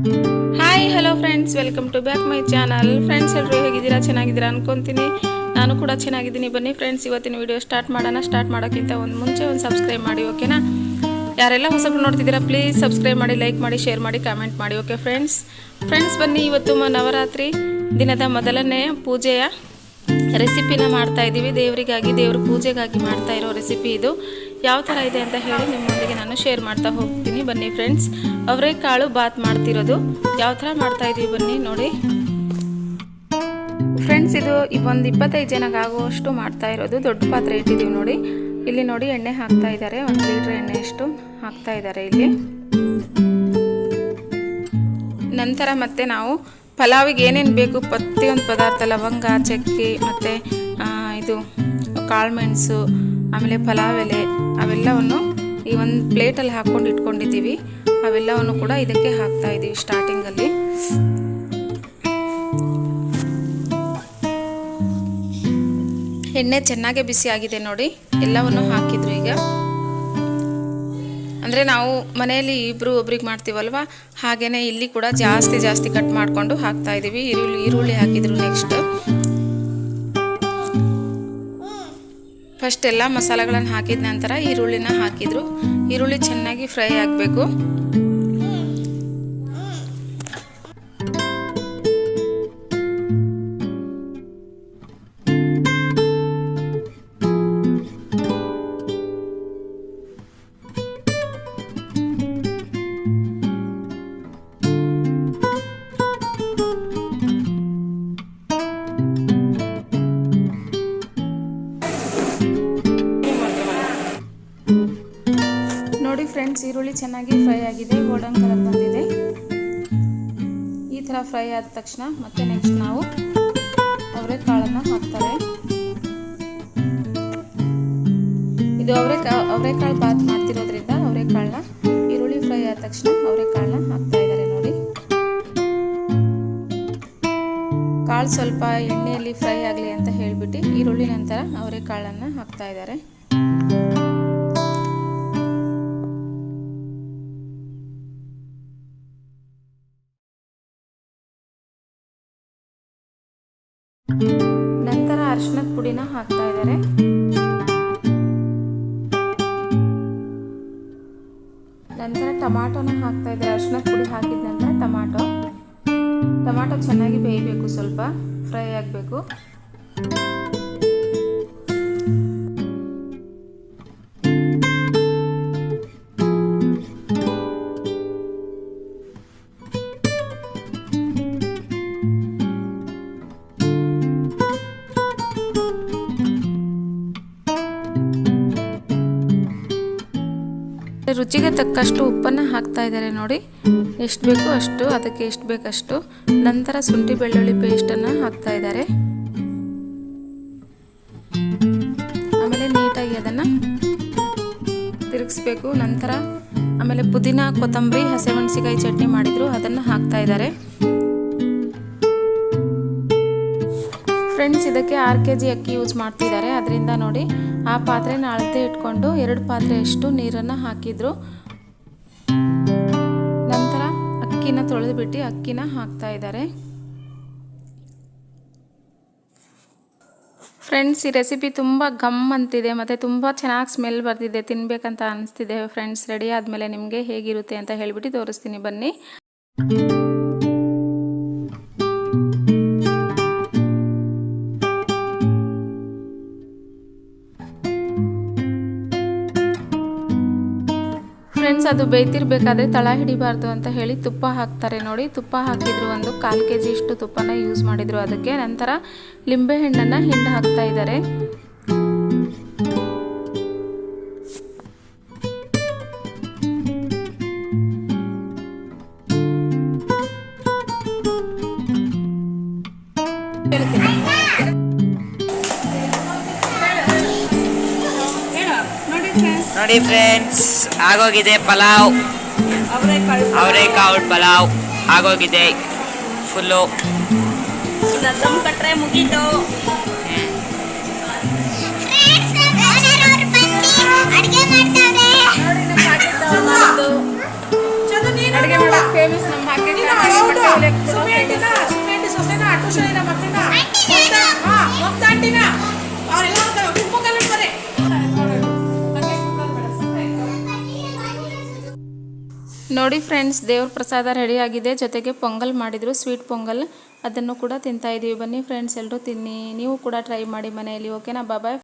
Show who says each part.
Speaker 1: Hi hello friends welcome to back my channel friends ಎಲ್ಲರೂ ಹೇಗಿದ್ದೀರಾ? ಚೆನ್ನಾಗಿದ್ದೀರಾ ಅನ್ಕೊಂತೀನಿ. ನಾನು ಕೂಡ ಚೆನ್ನಾಗಿದ್ದೀನಿ. ಬನ್ನಿ ಫ್ರೆಂಡ್ಸ್ ಇವತ್ತಿನ ವಿಡಿಯೋ ಸ್ಟಾರ್ಟ್ ಮಾಡೋಣ. ಸ್ಟಾರ್ಟ್ ಮಾಡೋಕ್ಕಿಂತ ಒಂದು ಮುಂಚೆ ಒಂದು ಸಬ್ಸ್ಕ್ರೈಬ್ ಮಾಡಿ ಓಕೆನಾ ಯಾರೆಲ್ಲ ಹೊಸಬ್ರು ನೋಡ್ತಿದ್ದೀರಾ ಪ್ಲೀಸ್ ಸಬ್ಸ್ಕ್ರೈಬ್ ಮಾಡಿ ಲೈಕ್ ಮಾಡಿ ಶೇರ್ ಮಾಡಿ ಕಾಮೆಂಟ್ ಮಾಡಿ ಓಕೆ ಫ್ರೆಂಡ್ಸ್ ಫ್ರೆಂಡ್ಸ್ ಬನ್ನಿ, ಇವತ್ತು ನವರಾತ್ರಿ ದಿನದ ಮೊದಲನೇ ಪೂಜೆಯ ರೆಸಿಪಿನ ಮಾಡ್ತಾ ಇದ್ದೀವಿ ದೇವರಿಗಾಗಿ, ದೇವ್ರ ಪೂಜೆಗಾಗಿ ಮಾಡ್ತಾ ಇರೋ ರೆಸಿಪಿ ಇದು. ಯಾವ ಥರ ಇದೆ ಅಂತ ಹೇಳಿ ನಿಮ್ಮೊಂದಿಗೆ ನಾನು ಶೇರ್ ಮಾಡ್ತಾ ಹೋಗ್ತೀನಿ. ಬನ್ನಿ ಫ್ರೆಂಡ್ಸ್ ಅವರೆಕಾಳು ಬಾತ್ ಮಾಡ್ತಿರೋದು. ಯಾವ ಥರ ಮಾಡ್ತಾ ಇದ್ದೀವಿ ಬನ್ನಿ ನೋಡಿ. ಫ್ರೆಂಡ್ಸ್ ಇದು ಒಂದು ಇಪ್ಪತ್ತೈದು ಜನಕ್ಕೆ ಆಗುವಷ್ಟು ಮಾಡ್ತಾ ಇರೋದು. ದೊಡ್ಡ ಪಾತ್ರೆ ಇಟ್ಟಿದ್ದೀವಿ ನೋಡಿ. ಇಲ್ಲಿ ನೋಡಿ ಎಣ್ಣೆ ಹಾಕ್ತಾ ಇದ್ದಾರೆ. ಒಂದು ಲೀಟ್ರ್ ಎಣ್ಣೆಯಷ್ಟು ಹಾಕ್ತಾ ಇದ್ದಾರೆ ಇಲ್ಲಿ. ನಂತರ ಮತ್ತೆ ನಾವು ಪಲಾವಿಗೆ ಏನೇನು ಬೇಕು, ಪ್ರತಿಯೊಂದು ಪದಾರ್ಥ, ಲವಂಗ, ಚಕ್ಕೆ ಮತ್ತು ಇದು ಕಾಳುಮೆಣಸು ಆಮೇಲೆ ಪಲಾವ್ ಎಲೆ ಅವೆಲ್ಲವನ್ನು ಈ ಒಂದು ಪ್ಲೇಟಲ್ಲಿ ಹಾಕ್ಕೊಂಡು ಇಟ್ಕೊಂಡಿದ್ದೀವಿ. ಅವೆಲ್ಲವನ್ನು ಕೂಡ ಇದಕ್ಕೆ ಹಾಕ್ತಾ ಇದ್ದೀವಿ ಸ್ಟಾರ್ಟಿಂಗಲ್ಲಿ. ಎಣ್ಣೆ ಚೆನ್ನಾಗೆ ಬಿಸಿ ಆಗಿದೆ ನೋಡಿ, ಎಲ್ಲವನ್ನು ಹಾಕಿದ್ರು ಈಗ. ಅಂದರೆ ನಾವು ಮನೆಯಲ್ಲಿ ಇಬ್ಬರು ಒಬ್ರಿಗೆ ಮಾಡ್ತೀವಲ್ವ ಹಾಗೆಯೇ ಇಲ್ಲಿ ಕೂಡ ಜಾಸ್ತಿ ಜಾಸ್ತಿ ಕಟ್ ಮಾಡಿಕೊಂಡು ಹಾಕ್ತಾ ಇದ್ದೀವಿ ಈರುಳ್ಳಿ ಈರುಳ್ಳಿ ಹಾಕಿದ್ರು ನೆಕ್ಸ್ಟ್ ಫಸ್ಟ್ ಎಲ್ಲ ಮಸಾಲೆಗಳನ್ನು ಹಾಕಿದ ನಂತರ ಈರುಳ್ಳಿನ ಹಾಕಿದ್ರು. ಈರುಳ್ಳಿ ಚೆನ್ನಾಗಿ ಫ್ರೈ ಆಗಬೇಕು. ಫ್ರೆಂಡ್ಸ್, ಈರುಳ್ಳಿ ಚೆನ್ನಾಗಿ ಫ್ರೈ ಆಗಿದೆ, ಗೋಲ್ಡನ್ ಕಲರ್ ಬಂದಿದೆ. ಈ ಥರ ಫ್ರೈ ಆದ ತಕ್ಷಣ ಮತ್ತೆ ನೆಕ್ಸ್ಟ್ ನಾವು ಅವರೆಕಾಳನ್ನು ಹಾಕ್ತಾರೆ. ಇದು ಅವರೆ ಅವರೆಕಾಳು ಬಾತ್ ಮಾಡ್ತಿರೋದ್ರಿಂದ ಅವರೆಕಾಳನ್ನ ಈರುಳ್ಳಿ ಫ್ರೈ ಆದ ತಕ್ಷಣ ಅವರೆಕಾಳನ್ನ ಹಾಕ್ತಾ ಇದ್ದಾರೆ ನೋಡಿ. ಕಾಳು ಸ್ವಲ್ಪ ಎಣ್ಣೆಯಲ್ಲಿ ಫ್ರೈ ಆಗಲಿ ಅಂತ ಹೇಳಿಬಿಟ್ಟು ಈರುಳ್ಳಿ ನಂತರ ಅವರೆಕಾಳನ್ನು ಹಾಕ್ತಾ ಇದ್ದಾರೆ. ನಂತರ ಅರಿಶಿನದ ಪುಡಿನ ಹಾಕ್ತಾ ಇದ್ದಾರೆ. ನಂತರ ಟೊಮ್ಯಾಟೋನ ಹಾಕ್ತಾ ಇದ್ದಾರೆ. ಅರಿಶಿನದ ಪುಡಿ ಹಾಕಿದ ನಂತರ ಟೊಮ್ಯಾಟೋ ಟೊಮ್ಯಾಟೋ ಚೆನ್ನಾಗಿ ಬೇಯಬೇಕು ಸ್ವಲ್ಪ, ಫ್ರೈ ಆಗಬೇಕು. ರುಚಿಗೆ ತಕ್ಕಷ್ಟು ಉಪ್ಪನ್ನು ಹಾಕ್ತಾ ಇದ್ದಾರೆ ನೋಡಿ. ಎಷ್ಟು ಬೇಕು ಅಷ್ಟು, ಅದಕ್ಕೆ ಎಷ್ಟು ಬೇಕಷ್ಟು ನಂತರ ಶುಂಠಿ ಬೆಳ್ಳುಳ್ಳಿ ಪೇಸ್ಟನ್ನು ಹಾಕ್ತಾ ಇದ್ದಾರೆ. ಆಮೇಲೆ ನೀಟಾಗಿ ಅದನ್ನು ತಿರುಗಿಸ್ಬೇಕು. ನಂತರ ಆಮೇಲೆ ಪುದೀನ, ಕೊತ್ತಂಬರಿ ಹಸಿಮೆಣಸಿಕಾಯಿ ಚಟ್ನಿ ಮಾಡಿದ್ರು, ಅದನ್ನು ಹಾಕ್ತಾ ಇದ್ದಾರೆ. ಫ್ರೆಂಡ್ಸ್, ಇದಕ್ಕೆ ಆರು ಕೆ ಜಿ ಅಕ್ಕಿ ಯೂಸ್ ಮಾಡ್ತಿದ್ದಾರೆ. ಅದರಿಂದ ನೋಡಿ, ಆ ಪಾತ್ರೆನ ಅಳತೆ ಇಟ್ಕೊಂಡು ಎರಡು ಪಾತ್ರೆಯಷ್ಟು ನೀರನ್ನು ಹಾಕಿದ್ರು. ನಂತರ ಅಕ್ಕಿನ ತೊಳೆದುಬಿಟ್ಟು ಅಕ್ಕಿನ ಹಾಕ್ತಾ ಇದ್ದಾರೆ. ಫ್ರೆಂಡ್ಸ್, ಈ ರೆಸಿಪಿ ತುಂಬ ಗಮ್ ಅಂತಿದೆ, ಮತ್ತು ತುಂಬ ಚೆನ್ನಾಗಿ ಸ್ಮೆಲ್ ಬರ್ತಿದೆ. ತಿನ್ನಬೇಕಂತ ಅನಿಸ್ತಿದೆ. ಫ್ರೆಂಡ್ಸ್, ರೆಡಿ ಆದಮೇಲೆ ನಿಮಗೆ ಹೇಗಿರುತ್ತೆ ಅಂತ ಹೇಳಿಬಿಟ್ಟು ತೋರಿಸ್ತೀನಿ. ಬನ್ನಿ. ಅದು ಬೇಯ್ತಿರ್ಬೇಕಾದ್ರೆ ತಳ ಹಿಡಿಬಾರ್ದು ಅಂತ ಹೇಳಿ ತುಪ್ಪ ಹಾಕ್ತಾರೆ ನೋಡಿ. ತುಪ್ಪ ಹಾಕಿದ್ರು ಒಂದು ಕಾಲು ಕೆ ಇಷ್ಟು ತುಪ್ಪನ ಯೂಸ್ ಮಾಡಿದ್ರು ಅದಕ್ಕೆ. ನಂತರ ಲಿಂಬೆ ಹಣ್ಣನ್ನು ಹಿಂಡು ಹಾಕ್ತಾ ಇದ್ದಾರೆ.
Speaker 2: ನೋಡಿ ಫ್ರೆಂಡ್ಸ್ ಆಗೋಗಿದೆ ಪಲಾವ್. ಅವರೆಕಾಳು ಪಲಾವ್. ಆಗೋಗಿದೆ ಫುಲ್ಲು.
Speaker 3: ಕಟ್ರೆ ಮುಗೀತು
Speaker 1: ಫೇಮಸ್
Speaker 4: ಸೊಸೆನ ಆಟೋ ಶೈನ ಅವರೆಲ್ಲ
Speaker 1: ನೋಡಿ ಫ್ರೆಂಡ್ಸ್ ದೇವ್ರ ಪ್ರಸಾದ ರೆಡಿ ಆಗಿದೆ. ಜೊತೆಗೆ ಪೊಂಗಲ್ ಮಾಡಿದ್ರು ಸ್ವೀಟ್ ಪೊಂಗಲ್. ಅದನ್ನು ಕೂಡ ತಿಂತಾ ಇದೀವಿ. ಬನ್ನಿ ಫ್ರೆಂಡ್ಸ್ ಎಲ್ಲರೂ ತಿನ್ನಿ. ನೀವು ಕೂಡ ಟ್ರೈ ಮಾಡಿ ಮನೆಯಲ್ಲಿ ಓಕೆನಾ ಬಾಯ್